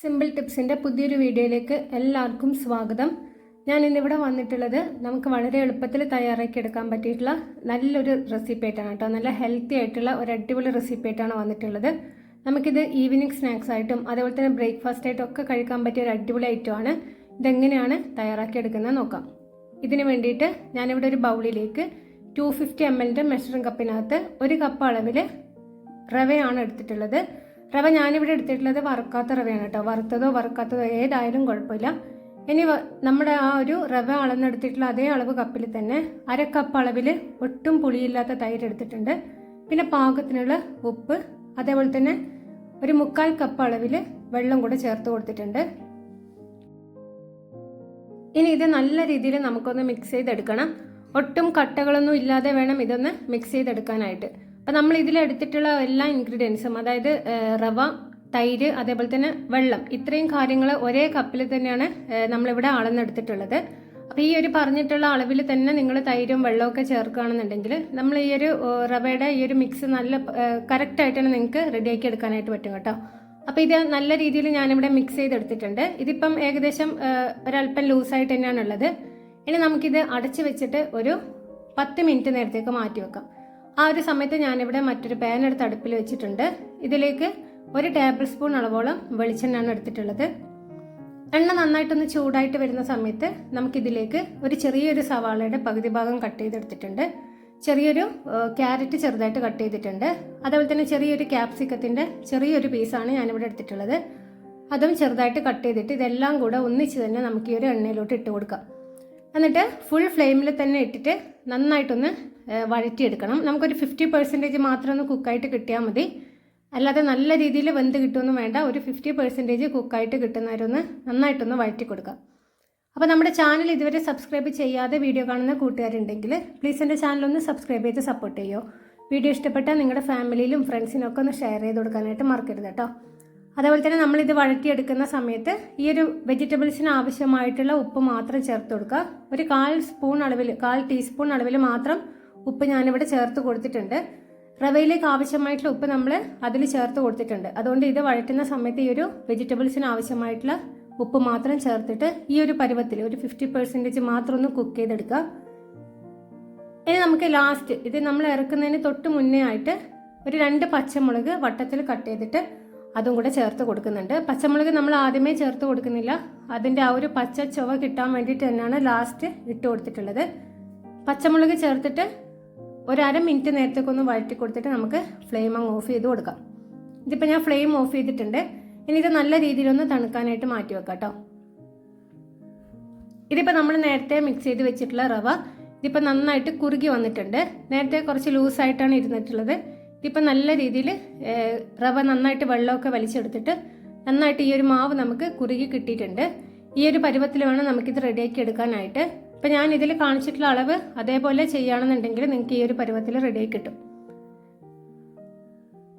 Simple ടിപ്സിന്റെ പുതിയൊരു വീഡിയോയിലേക്ക് എല്ലാവർക്കും സ്വാഗതം. ഞാൻ ഇന്നിവിടെ വന്നിട്ടുള്ളത് നമുക്ക് വളരെ എളുപ്പത്തിൽ തയ്യാറാക്കി എടുക്കാൻ പറ്റിയിട്ടുള്ള നല്ലൊരു റെസിപ്പി ആയിട്ടാണ് കേട്ടോ. നല്ല ഹെൽത്തി ആയിട്ടുള്ള ഒരു അടിപൊളി റെസിപ്പി ആയിട്ടാണ് വന്നിട്ടുള്ളത്. നമുക്കിത് ഈവനിങ് സ്നാക്സ് ആയിട്ടും അതേപോലെ തന്നെ ബ്രേക്ക്ഫാസ്റ്റ് ആയിട്ടും ഒക്കെ കഴിക്കാൻ പറ്റിയ ഒരു അടിപൊളി ഐറ്റമാണ് ഇതെങ്ങനെയാണ് തയ്യാറാക്കി എടുക്കുന്നത് നോക്കാം. ഇതിന് വേണ്ടിയിട്ട് ഞാനിവിടെ ഒരു ബൗളിലേക്ക് ടു ഫിഫ്റ്റി എം എല്ലിന്റെ മെഷറിംഗ് കപ്പിനകത്ത് ഒരു കപ്പ് അളവിൽ റവയാണ് എടുത്തിട്ടുള്ളത്. റവ ഞാനിവിടെ എടുത്തിട്ടുള്ളത് വറുക്കാത്ത റവയാണ് കേട്ടോ. വറുത്തതോ വറുക്കാത്തതോ ഏതായാലും കുഴപ്പമില്ല. ഇനി നമ്മുടെ ആ ഒരു റവ അളന്നെടുത്തിട്ടുള്ള അതേ അളവ് കപ്പിൽ തന്നെ അര കപ്പ് അളവിൽ ഒട്ടും പുളിയില്ലാത്ത തൈര് എടുത്തിട്ടുണ്ട്. പിന്നെ പാകത്തിനുള്ള ഉപ്പ് അതേപോലെ തന്നെ ഒരു മുക്കാൽ കപ്പ് അളവിൽ വെള്ളം കൂടെ ചേർത്ത് കൊടുത്തിട്ടുണ്ട്. ഇനി ഇത് നല്ല രീതിയിൽ നമുക്കൊന്ന് മിക്സ് ചെയ്തെടുക്കണം. ഒട്ടും കട്ടകളൊന്നും ഇല്ലാതെ വേണം ഇതൊന്ന് മിക്സ് ചെയ്തെടുക്കാനായിട്ട്. അപ്പം നമ്മൾ ഇതിൽ എടുത്തിട്ടുള്ള എല്ലാ ഇൻഗ്രീഡിയൻസും അതായത് റവ തൈര് അതേപോലെ തന്നെ വെള്ളം ഇത്രയും കാര്യങ്ങൾ ഒരേ കപ്പിൽ തന്നെയാണ് നമ്മളിവിടെ അളന്നെടുത്തിട്ടുള്ളത്. അപ്പോൾ ഈ ഒരു പറഞ്ഞിട്ടുള്ള അളവിൽ തന്നെ നിങ്ങൾ തൈരും വെള്ളമൊക്കെ ചേർക്കുകയാണെന്നുണ്ടെങ്കിൽ നമ്മൾ ഈ ഒരു റവയുടെ ഈ ഒരു മിക്സ് നല്ല കറക്റ്റായിട്ടാണ് നിങ്ങൾക്ക് റെഡിയാക്കി എടുക്കാനായിട്ട് പറ്റും കേട്ടോ. അപ്പോൾ ഇത് നല്ല രീതിയിൽ ഞാനിവിടെ മിക്സ് ചെയ്തെടുത്തിട്ടുണ്ട്. ഇതിപ്പം ഏകദേശം ഒരല്പം ലൂസായിട്ട് തന്നെയാണുള്ളത്. ഇനി നമുക്കിത് അടച്ചു വെച്ചിട്ട് ഒരു പത്ത് മിനിറ്റ് നേരത്തേക്ക് മാറ്റി വെക്കാം. ആ ഒരു സമയത്ത് ഞാനിവിടെ മറ്റൊരു പാൻ എടുത്ത് അടുപ്പിൽ വെച്ചിട്ടുണ്ട്. ഇതിലേക്ക് ഒരു ടേബിൾ സ്പൂൺ അളവോളം വെളിച്ചെണ്ണയാണ് എടുത്തിട്ടുള്ളത്. എണ്ണ നന്നായിട്ടൊന്ന് ചൂടായിട്ട് വരുന്ന സമയത്ത് നമുക്കിതിലേക്ക് ഒരു ചെറിയൊരു സവാളയുടെ പകുതി ഭാഗം കട്ട് ചെയ്തെടുത്തിട്ടുണ്ട്. ചെറിയൊരു ക്യാരറ്റ് ചെറുതായിട്ട് കട്ട് ചെയ്തിട്ടുണ്ട്. അതേപോലെ തന്നെ ചെറിയൊരു ക്യാപ്സിക്കത്തിന്റെ ചെറിയൊരു പീസാണ് ഞാനിവിടെ എടുത്തിട്ടുള്ളത്. അതും ചെറുതായിട്ട് കട്ട് ചെയ്തിട്ട് ഇതെല്ലാം കൂടെ ഒന്നിച്ച് തന്നെ നമുക്ക് ഈ ഒരു എണ്ണയിലോട്ട് ഇട്ട് കൊടുക്കാം. എന്നിട്ട് ഫുൾ ഫ്ലെയിമിൽ തന്നെ ഇട്ടിട്ട് നന്നായിട്ടൊന്ന് വഴറ്റിയെടുക്കണം. നമുക്കൊരു ഫിഫ്റ്റി പെർസെന്റേജ് മാത്രം ഒന്ന് കുക്കായിട്ട് കിട്ടിയാൽ മതി. അല്ലാതെ നല്ല രീതിയിൽ വെന്ത് കിട്ടുമെന്ന് വേണ്ട. ഒരു ഫിഫ്റ്റി പെർസെന്റേജ് കുക്കായിട്ട് കിട്ടുന്നവരൊന്ന് നന്നായിട്ടൊന്ന് വഴറ്റി കൊടുക്കാം. അപ്പോൾ നമ്മുടെ ചാനൽ ഇതുവരെ സബ്സ്ക്രൈബ് ചെയ്യാതെ വീഡിയോ കാണുന്ന കൂട്ടുകാരുണ്ടെങ്കിൽ പ്ലീസ് എന്റെ ചാനലൊന്ന് സബ്സ്ക്രൈബ് ചെയ്ത് സപ്പോർട്ട് ചെയ്യുമോ വീഡിയോ ഇഷ്ടപ്പെട്ടാൽ നിങ്ങളുടെ ഫാമിലിയിലും ഫ്രണ്ട്സിനൊക്കെ ഒന്ന് ഷെയർ ചെയ്ത് കൊടുക്കാനായിട്ട് മറക്കരുത് കേട്ടോ. അതേപോലെ തന്നെ നമ്മളിത് വഴറ്റിയെടുക്കുന്ന സമയത്ത് ഈ ഒരു വെജിറ്റബിൾസിന് ആവശ്യമായിട്ടുള്ള ഉപ്പ് മാത്രം ചേർത്ത് കൊടുക്കുക. ഒരു കാൽ സ്പൂൺ അളവിൽ കാൽ ടീസ്പൂൺ അളവിൽ മാത്രം ഉപ്പ് ഞാനിവിടെ ചേർത്ത് കൊടുത്തിട്ടുണ്ട്. റവയിലേക്ക് ആവശ്യമായിട്ടുള്ള ഉപ്പ് നമ്മൾ അതിൽ ചേർത്ത് കൊടുത്തിട്ടുണ്ട്. അതുകൊണ്ട് ഇത് വഴറ്റുന്ന സമയത്ത് ഈ ഒരു വെജിറ്റബിൾസിന് ആവശ്യമായിട്ടുള്ള ഉപ്പ് മാത്രം ചേർത്തിട്ട് ഈ ഒരു പരുവത്തിൽ ഒരു ഫിഫ്റ്റി പെർസെന്റേജ് മാത്രം ഒന്ന് കുക്ക് ചെയ്തെടുക്കുക. ഇനി നമുക്ക് ലാസ്റ്റ് ഇത് നമ്മൾ ഇറക്കുന്നതിന് തൊട്ട് മുന്നേ ആയിട്ട് ഒരു രണ്ട് പച്ചമുളക് വട്ടത്തിൽ കട്ട് ചെയ്തിട്ട് അതും കൂടെ ചേർത്ത് കൊടുക്കുന്നുണ്ട്. പച്ചമുളക് നമ്മൾ ആദ്യമേ ചേർത്ത് കൊടുക്കുന്നില്ല. അതിന്റെ ആ ഒരു പച്ച ചുവ കിട്ടാൻ വേണ്ടിയിട്ട് തന്നെയാണ് ലാസ്റ്റ് ഇട്ട് കൊടുത്തിട്ടുള്ളത്. പച്ചമുളക് ചേർത്തിട്ട് ഒരു അര മിനിറ്റ് നേരത്തേക്ക് ഒന്ന് വഴറ്റി കൊടുത്തിട്ട് നമുക്ക് ഫ്ലെയിം അങ്ങ് ഓഫ് ചെയ്ത് കൊടുക്കാം. ഇതിപ്പോൾ ഞാൻ ഫ്ലെയിം ഓഫ് ചെയ്തിട്ടുണ്ട്. ഇനി ഇത് നല്ല രീതിയിലൊന്ന് തണുക്കാനായിട്ട് മാറ്റി വെക്കാം കേട്ടോ ഇതിപ്പോൾ നമ്മൾ നേരത്തെ മിക്സ് ചെയ്ത് വെച്ചിട്ടുള്ള റവ ഇതിപ്പോൾ നന്നായിട്ട് കുറുകി വന്നിട്ടുണ്ട്. നേരത്തെ കുറച്ച് ലൂസായിട്ടാണ് ഇരുന്നിട്ടുള്ളത്. ഇതിപ്പോൾ നല്ല രീതിയിൽ റവ നന്നായിട്ട് വെള്ളമൊക്കെ വലിച്ചെടുത്തിട്ട് നന്നായിട്ട് ഈ ഒരു മാവ് നമുക്ക് കുറുകി കിട്ടിയിട്ടുണ്ട്. ഈ ഒരു പരുവത്തിൽ വേണം നമുക്കിത് റെഡിയാക്കി എടുക്കാനായിട്ട്. ഇപ്പം ഞാൻ ഇതിൽ കാണിച്ചിട്ടുള്ള അളവ് അതേപോലെ ചെയ്യുകയാണെന്നുണ്ടെങ്കിൽ നിങ്ങൾക്ക് ഈ ഒരു പരുവത്തിൽ റെഡി കിട്ടും.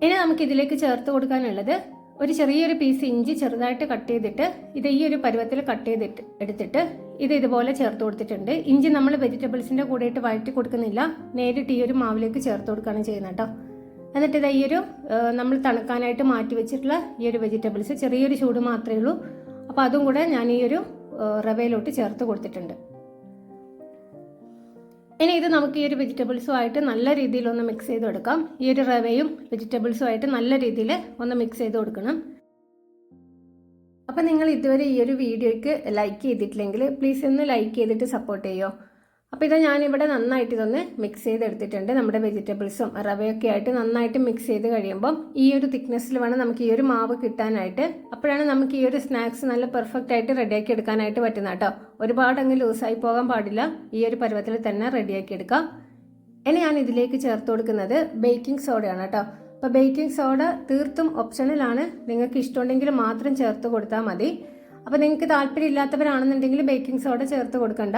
ഇനി നമുക്ക് ഇതിലേക്ക് ചേർത്ത് കൊടുക്കാനുള്ളത് ഒരു ചെറിയൊരു പീസ് ഇഞ്ചി ചെറുതായിട്ട് കട്ട് ചെയ്തിട്ട് ഇത് ഈ ഒരു പരുവത്തിൽ കട്ട് ചെയ്തിട്ട് എടുത്തിട്ട് ഇത് ഇതുപോലെ ചേർത്ത് കൊടുത്തിട്ടുണ്ട്. ഇഞ്ചി നമ്മൾ വെജിറ്റബിൾസിന്റെ കൂടെയിട്ട് വഴറ്റി കൊടുക്കുന്നില്ല. നേരിട്ട് ഈ ഒരു മാവിലേക്ക് ചേർത്ത് കൊടുക്കുകയാണ് ചെയ്യുന്നത് കേട്ടോ എന്നിട്ട് ഇത് ഈ ഒരു നമ്മൾ തണുക്കാനായിട്ട് മാറ്റി വെച്ചിട്ടുള്ള ഈ ഒരു വെജിറ്റബിൾസ് ചെറിയൊരു ചൂട് മാത്രമേ ഉള്ളൂ. അപ്പോൾ അതും കൂടെ ഞാൻ ഈ ഒരു റവയിലോട്ട് ചേർത്ത് കൊടുത്തിട്ടുണ്ട്. ഇനി ഇത് നമുക്ക് ഈ ഒരു വെജിറ്റബിൾസുമായിട്ട് നല്ല രീതിയിൽ ഒന്ന് മിക്സ് ചെയ്ത് കൊടുക്കാം. ഈ ഒരു റവയും വെജിറ്റബിൾസുമായിട്ട് നല്ല രീതിയിൽ ഒന്ന് മിക്സ് ചെയ്ത് കൊടുക്കണം. അപ്പം നിങ്ങൾ ഇതുവരെ ഈ ഒരു വീഡിയോയ്ക്ക് ലൈക്ക് ചെയ്തിട്ടില്ലെങ്കിൽ പ്ലീസ് ഒന്ന് ലൈക്ക് ചെയ്തിട്ട് സപ്പോർട്ട് ചെയ്യുമോ അപ്പോൾ ഇത് ഞാനിവിടെ നന്നായിട്ട് ഇതൊന്ന് മിക്സ് ചെയ്തെടുത്തിട്ടുണ്ട്. നമ്മുടെ വെജിറ്റബിൾസും റവയൊക്കെ ആയിട്ട് നന്നായിട്ട് മിക്സ് ചെയ്ത് കഴിയുമ്പം ഈ ഒരു തിക്നെസ്സിൽ വേണം നമുക്ക് ഈ ഒരു മാവ് കിട്ടാനായിട്ട്. അപ്പോഴാണ് നമുക്ക് ഈ ഒരു സ്നാക്സ് നല്ല പെർഫെക്റ്റ് ആയിട്ട് റെഡിയാക്കി എടുക്കാനായിട്ട് പറ്റുന്ന കേട്ടോ. ഒരുപാട് അങ്ങ് ലൂസായി പോകാൻ പാടില്ല. ഈ ഒരു പരുവത്തിൽ തന്നെ റെഡിയാക്കി എടുക്കാം. ഇനി ഞാൻ ഇതിലേക്ക് ചേർത്ത് കൊടുക്കുന്നത് ബേക്കിംഗ് സോഡയാണ് കേട്ടോ. അപ്പോൾ ബേക്കിംഗ് സോഡ തീർത്തും ഓപ്ഷണലാണ് നിങ്ങൾക്ക് ഇഷ്ടമുണ്ടെങ്കിൽ മാത്രം ചേർത്ത് കൊടുത്താൽ മതി. അപ്പോൾ നിങ്ങൾക്ക് താല്പര്യം ഇല്ലാത്തവരാണെന്നുണ്ടെങ്കിൽ ബേക്കിംഗ് സോഡ ചേർത്ത് കൊടുക്കണ്ട.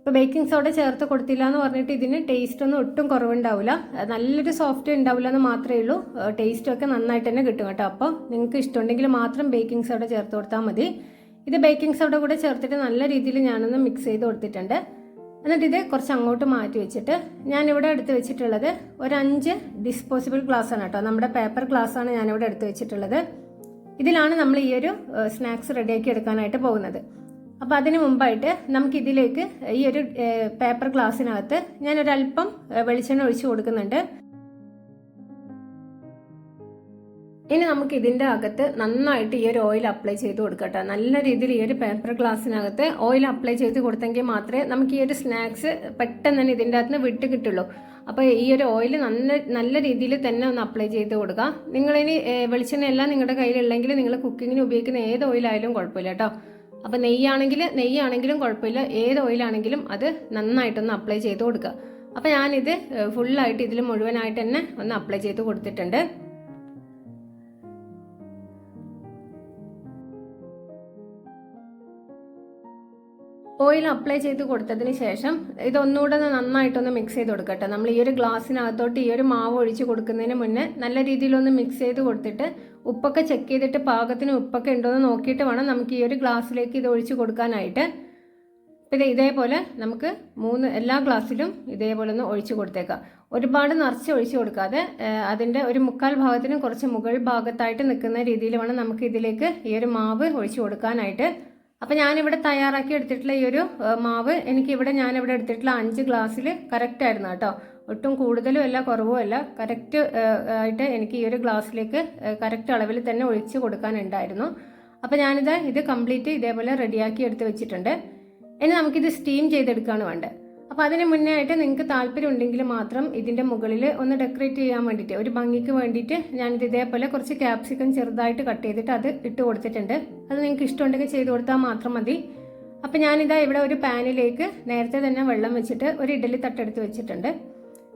ഇപ്പോൾ ബേക്കിംഗ് സോഡ ചേർത്ത് കൊടുത്തില്ല എന്ന് പറഞ്ഞിട്ട് ഇതിന് ടേസ്റ്റ് ഒന്നും ഒട്ടും കുറവുണ്ടാവില്ല നല്ലൊരു സോഫ്റ്റ് ഉണ്ടാവില്ല എന്ന് മാത്രമേ ഉള്ളൂ. ടേസ്റ്റും ഒക്കെ നന്നായിട്ട് തന്നെ കിട്ടും കേട്ടോ. അപ്പോൾ നിങ്ങൾക്ക് ഇഷ്ടമുണ്ടെങ്കിൽ മാത്രം ബേക്കിംഗ് സോഡ ചേർത്ത് കൊടുത്താൽ മതി. ഇത് ബേക്കിംഗ് സോഡ കൂടെ ചേർത്തിട്ട് നല്ല രീതിയിൽ ഞാനൊന്ന് മിക്സ് ചെയ്ത് കൊടുത്തിട്ടുണ്ട്. എന്നിട്ട് ഇത് കുറച്ച് അങ്ങോട്ട് മാറ്റി വെച്ചിട്ട് ഞാനിവിടെ എടുത്ത് വെച്ചിട്ടുള്ളത് ഒരു അഞ്ച് ഡിസ്പോസിബിൾ ഗ്ലാസ് ആണ് കേട്ടോ. നമ്മുടെ പേപ്പർ ഗ്ലാസ് ആണ് ഞാനിവിടെ എടുത്ത് വെച്ചിട്ടുള്ളത്. ഇതിലാണ് നമ്മൾ ഈ ഒരു സ്നാക്സ് റെഡിയാക്കി എടുക്കാനായിട്ട് പോകുന്നത്. അപ്പോൾ അതിന് മുമ്പായിട്ട് നമുക്ക് ഇതിലേക്ക് ഈ ഒരു പേപ്പർ ഗ്ലാസ്സിനകത്ത് ഞാനൊരല്പം വെളിച്ചെണ്ണ ഒഴിച്ചു കൊടുക്കുന്നുണ്ട്. ഇനി നമുക്ക് ഇതിന്റെ അകത്ത് നന്നായിട്ട് ഈ ഒരു ഓയിൽ അപ്ലൈ ചെയ്ത് കൊടുക്കട്ടെ. നല്ല രീതിയിൽ ഈ ഒരു പേപ്പർ ഗ്ലാസ്സിനകത്ത് ഓയിൽ അപ്ലൈ ചെയ്ത് കൊടുത്തെങ്കിൽ മാത്രമേ നമുക്ക് ഈ ഒരു സ്നാക്സ് പെട്ടെന്ന് തന്നെ ഇതിന്റെ അകത്ത് വിട്ട് കിട്ടുള്ളൂ. അപ്പോൾ ഈ ഒരു ഓയിൽ നല്ല നല്ല രീതിയിൽ തന്നെ ഒന്ന് അപ്ലൈ ചെയ്ത് കൊടുക്കുക നിങ്ങളിനി വെളിച്ചെണ്ണ എല്ലാം നിങ്ങളുടെ കയ്യിലുണ്ടെങ്കിൽ നിങ്ങൾ കുക്കിങ്ങിന് ഉപയോഗിക്കുന്ന ഏത് ഓയിലായാലും കുഴപ്പമില്ല കേട്ടോ. അപ്പോൾ നെയ്യാണെങ്കിൽ നെയ്യാണെങ്കിലും കുഴപ്പമില്ല. ഏത് ഓയിലാണെങ്കിലും അത് നന്നായിട്ടൊന്ന് അപ്ലൈ ചെയ്ത് കൊടുക്കുക. അപ്പോൾ ഞാനിത് ഫുള്ളായിട്ട് ഇതിൽ മുഴുവനായിട്ട് തന്നെ ഒന്ന് അപ്ലൈ ചെയ്ത് കൊടുത്തിട്ടുണ്ട്. ഓയിൽ അപ്ലൈ ചെയ്ത് കൊടുത്തതിന് ശേഷം ഇതൊന്നുകൂടെ നന്നായിട്ടൊന്ന് മിക്സ് ചെയ്ത് കൊടുക്കട്ടെ. നമ്മൾ ഈ ഒരു ഗ്ലാസ്സിനകത്തോട്ട് ഈ ഒരു മാവ് ഒഴിച്ച് കൊടുക്കുന്നതിന് മുന്നേ നല്ല രീതിയിലൊന്ന് മിക്സ് ചെയ്ത് കൊടുത്തിട്ട് ഉപ്പൊക്കെ ചെക്ക് ചെയ്തിട്ട് പാകത്തിന് ഉപ്പൊക്കെ ഉണ്ടോ എന്ന് നോക്കിയിട്ട് വേണം നമുക്ക് ഈ ഒരു ഗ്ലാസ്സിലേക്ക് ഇത് ഒഴിച്ച് കൊടുക്കാനായിട്ട്. ഇത് ഇതേപോലെ നമുക്ക് മൂന്ന് എല്ലാ ഗ്ലാസ്സിലും ഇതേപോലെ ഒന്ന് ഒഴിച്ചു കൊടുത്തേക്കാം. ഒരുപാട് നിറച്ച് ഒഴിച്ചു കൊടുക്കാതെ അതിന്റെ ഒരു മുക്കാൽ ഭാഗത്തിന് കുറച്ച് മുകൾ ഭാഗത്തായിട്ട് നിൽക്കുന്ന രീതിയിൽ വേണം നമുക്ക് ഇതിലേക്ക് ഈ ഒരു മാവ് ഒഴിച്ചു കൊടുക്കാനായിട്ട്. അപ്പം ഞാനിവിടെ തയ്യാറാക്കി എടുത്തിട്ടുള്ള ഈ ഒരു മാവ് എനിക്കിവിടെ ഞാനിവിടെ എടുത്തിട്ടുള്ള അഞ്ച് ഗ്ലാസ്സിൽ കറക്റ്റ് ആയിരുന്നു കേട്ടോ. ഒട്ടും കൂടുതലും അല്ല കുറവും അല്ല. കറക്റ്റ് ആയിട്ട് എനിക്ക് ഈ ഒരു ഗ്ലാസ്സിലേക്ക് കറക്റ്റ് അളവിൽ തന്നെ ഒഴിച്ച് കൊടുക്കാനുണ്ടായിരുന്നു. അപ്പം ഞാനിത് ഇത് കംപ്ലീറ്റ് ഇതേപോലെ റെഡിയാക്കി എടുത്ത് വെച്ചിട്ടുണ്ട്. ഇനി നമുക്കിത് സ്റ്റീം ചെയ്തെടുക്കുകയാണ് വേണ്ടത്. അപ്പോൾ അതിന് മുന്നേ ആയിട്ട് നിങ്ങൾക്ക് താല്പര്യം ഉണ്ടെങ്കിൽ മാത്രം ഇതിന്റെ മുകളിൽ ഒന്ന് ഡെക്കറേറ്റ് ചെയ്യാൻ വേണ്ടിയിട്ട് ഒരു ഭംഗിക്ക് വേണ്ടിയിട്ട് ഞാനിത് ഇതേപോലെ കുറച്ച് ക്യാപ്സിക്കം ചെറുതായിട്ട് കട്ട് ചെയ്തിട്ട് അത് ഇട്ട് കൊടുത്തിട്ടുണ്ട്. അത് നിങ്ങൾക്ക് ഇഷ്ടമുണ്ടെങ്കിൽ ചെയ്ത് കൊടുത്താൽ മാത്രം മതി. അപ്പോൾ ഞാനിതാ ഇവിടെ ഒരു പാനിലേക്ക് നേരത്തെ തന്നെ വെള്ളം വെച്ചിട്ട് ഒരു ഇഡലി തട്ടെടുത്ത് വെച്ചിട്ടുണ്ട്.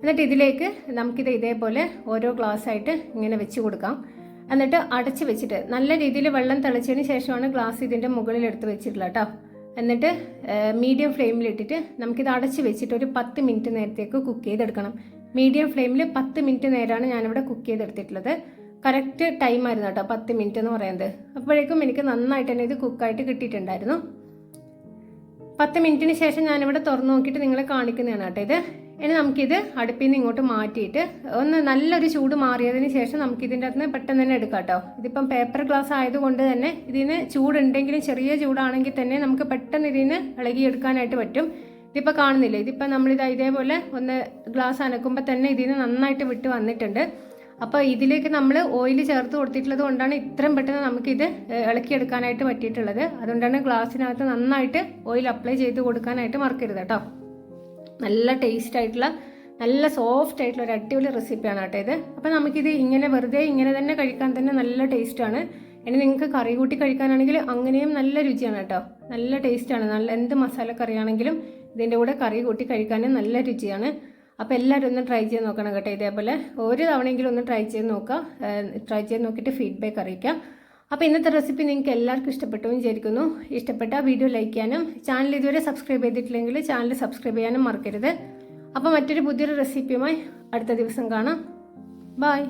എന്നിട്ട് ഇതിലേക്ക് നമുക്കിത് ഇതേപോലെ ഓരോ ഗ്ലാസ് ആയിട്ട് ഇങ്ങനെ വെച്ച് കൊടുക്കാം. എന്നിട്ട് അടച്ച് വെച്ചിട്ട് നല്ല രീതിയിൽ വെള്ളം തിളച്ചതിന് ശേഷമാണ് ഗ്ലാസ് ഇതിന്റെ മുകളിൽ എടുത്ത് വെച്ചിട്ടുള്ളത് കേട്ടോ. എന്നിട്ട് മീഡിയം ഫ്ലെയിമിലിട്ടിട്ട് നമുക്കിത് അടച്ച് വെച്ചിട്ട് ഒരു പത്ത് മിനിറ്റ് നേരത്തേക്ക് കുക്ക് ചെയ്തെടുക്കണം. മീഡിയം ഫ്ലെയിമിൽ പത്ത് മിനിറ്റ് നേരമാണ് ഞാനിവിടെ കുക്ക് ചെയ്തെടുത്തിട്ടുള്ളത്. കറക്റ്റ് ടൈമായിരുന്നു കേട്ടോ പത്ത് മിനിറ്റ് എന്ന് പറയുന്നത്. അപ്പോഴേക്കും എനിക്ക് നന്നായിട്ട് തന്നെ ഇത് കുക്കായിട്ട് കിട്ടിയിട്ടുണ്ടായിരുന്നു. പത്ത് മിനിറ്റിന് ശേഷം ഞാനിവിടെ തുറന്നു നോക്കിയിട്ട് നിങ്ങളെ കാണിക്കുന്നതാണ് കേട്ടോ ഇത്. ഇനി നമുക്കിത് അടുപ്പിൽ നിന്ന് ഇങ്ങോട്ട് മാറ്റിയിട്ട് ഒന്ന് നല്ലൊരു ചൂട് മാറിയതിന് ശേഷം നമുക്ക് ഇതിന്റെ അകത്ത് പെട്ടെന്ന് തന്നെ എടുക്കാം കേട്ടോ. ഇതിപ്പം പേപ്പർ ഗ്ലാസ് ആയതുകൊണ്ട് തന്നെ ഇതിന് ചൂടുണ്ടെങ്കിലും ചെറിയ ചൂടാണെങ്കിൽ തന്നെ നമുക്ക് പെട്ടെന്ന് ഇതിന് ഇളകിയെടുക്കാനായിട്ട് പറ്റും. ഇതിപ്പോൾ കാണുന്നില്ലേ? ഇതിപ്പോൾ നമ്മളിത് ഇതേപോലെ ഒന്ന് ഗ്ലാസ് അനക്കുമ്പോൾ തന്നെ ഇതിന് നന്നായിട്ട് വിട്ട് വന്നിട്ടുണ്ട്. അപ്പോൾ ഇതിലേക്ക് നമ്മൾ ഓയിൽ ചേർത്ത് കൊടുത്തിട്ടുള്ളത് കൊണ്ടാണ് ഇത്രയും പെട്ടെന്ന് നമുക്കിത് ഇളക്കിയെടുക്കാനായിട്ട് പറ്റിയിട്ടുള്ളത്. അതുകൊണ്ടാണ് ഗ്ലാസ്സിനകത്ത് നന്നായിട്ട് ഓയിൽ അപ്ലൈ ചെയ്ത് കൊടുക്കാനായിട്ട് മറക്കരുത് കേട്ടോ. നല്ല ടേസ്റ്റ് ആയിട്ടുള്ള നല്ല സോഫ്റ്റ് ആയിട്ടുള്ള ഒരു അടിപൊളി റെസിപ്പിയാണ് കേട്ടോ ഇത്. അപ്പോൾ നമുക്കിത് ഇങ്ങനെ വെറുതെ ഇങ്ങനെ തന്നെ കഴിക്കാൻ തന്നെ നല്ല ടേസ്റ്റാണ് ഇനി നിങ്ങൾക്ക് കറി കൂട്ടി കഴിക്കാനാണെങ്കിൽ അങ്ങനെയും നല്ല രുചിയാണ് കേട്ടോ. നല്ല ടേസ്റ്റാണ് നല്ല എന്ത് മസാലക്കറിയാണെങ്കിലും ഇതിന്റെ കൂടെ കറി കൂട്ടി കഴിക്കാനും നല്ല രുചിയാണ്. അപ്പോൾ എല്ലാവരും ഒന്ന് ട്രൈ ചെയ്ത് നോക്കണം കേട്ടോ ഇതേപോലെ. ഒരു തവണയെങ്കിലും ഒന്ന് ട്രൈ ചെയ്ത് നോക്കുക. ട്രൈ ചെയ്ത് നോക്കിയിട്ട് ഫീഡ്ബാക്ക് അറിയിക്കാം അപ്പോൾ ഇന്നത്തെ റെസിപ്പി നിങ്ങൾക്ക് എല്ലാവർക്കും ഇഷ്ടപ്പെട്ടു വിചാരിക്കുന്നു. ഇഷ്ടപ്പെട്ട വീഡിയോ ലൈക്ക് ചെയ്യാനും ചാനൽ ഇതുവരെ സബ്സ്ക്രൈബ് ചെയ്തിട്ടില്ലെങ്കിൽ ചാനൽ സബ്സ്ക്രൈബ് ചെയ്യാനും മറക്കരുത്. അപ്പോൾ മറ്റൊരു പുതിയൊരു റെസിപ്പിയുമായി അടുത്ത ദിവസം കാണാം. ബായ്